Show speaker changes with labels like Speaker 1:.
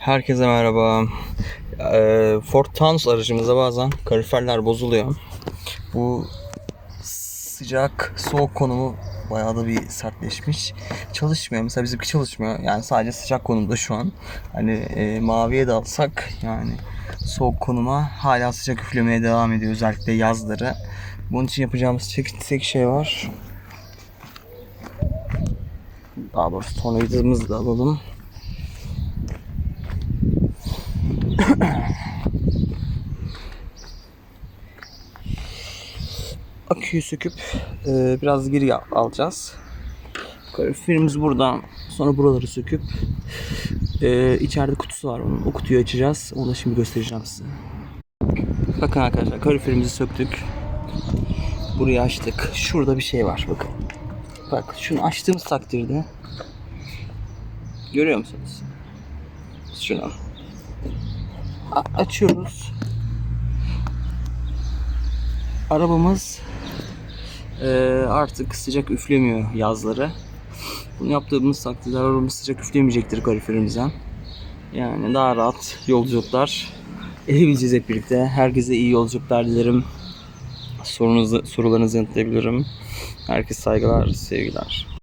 Speaker 1: Herkese merhaba. Ee, Ford Taunus aracımızda bazen kaloriferler bozuluyor. Bu sıcak soğuk konumu bayağı da bir sertleşmiş. Çalışmıyor. Mesela bizimki çalışmıyor. Yani sadece sıcak konumda şu an. Hani e, maviye de alsak yani soğuk konuma hala sıcak üflemeye devam ediyor özellikle yazları. Bunun için yapacağımız tek, tek şey var. Daha doğrusu tornavidamızı da alalım. Aküyü söküp e, biraz geri al- alacağız. Kaloriferimiz buradan. Sonra buraları söküp e, içeride kutusu var onun. O kutuyu açacağız. Onu da şimdi göstereceğim size. Bakın arkadaşlar kaloriferimizi söktük. Burayı açtık. Şurada bir şey var bakın. Bak şunu açtığımız takdirde görüyor musunuz? Şunu A- açıyoruz. Arabamız artık sıcak üflemiyor yazları. Bunu yaptığımız takdirde arabamız sıcak üflemeyecektir kaloriferimizden. Yani daha rahat yolculuklar edebileceğiz hep birlikte. Herkese iyi yolculuklar dilerim. Sorunuzu, sorularınızı yanıtlayabilirim. Herkese saygılar, sevgiler.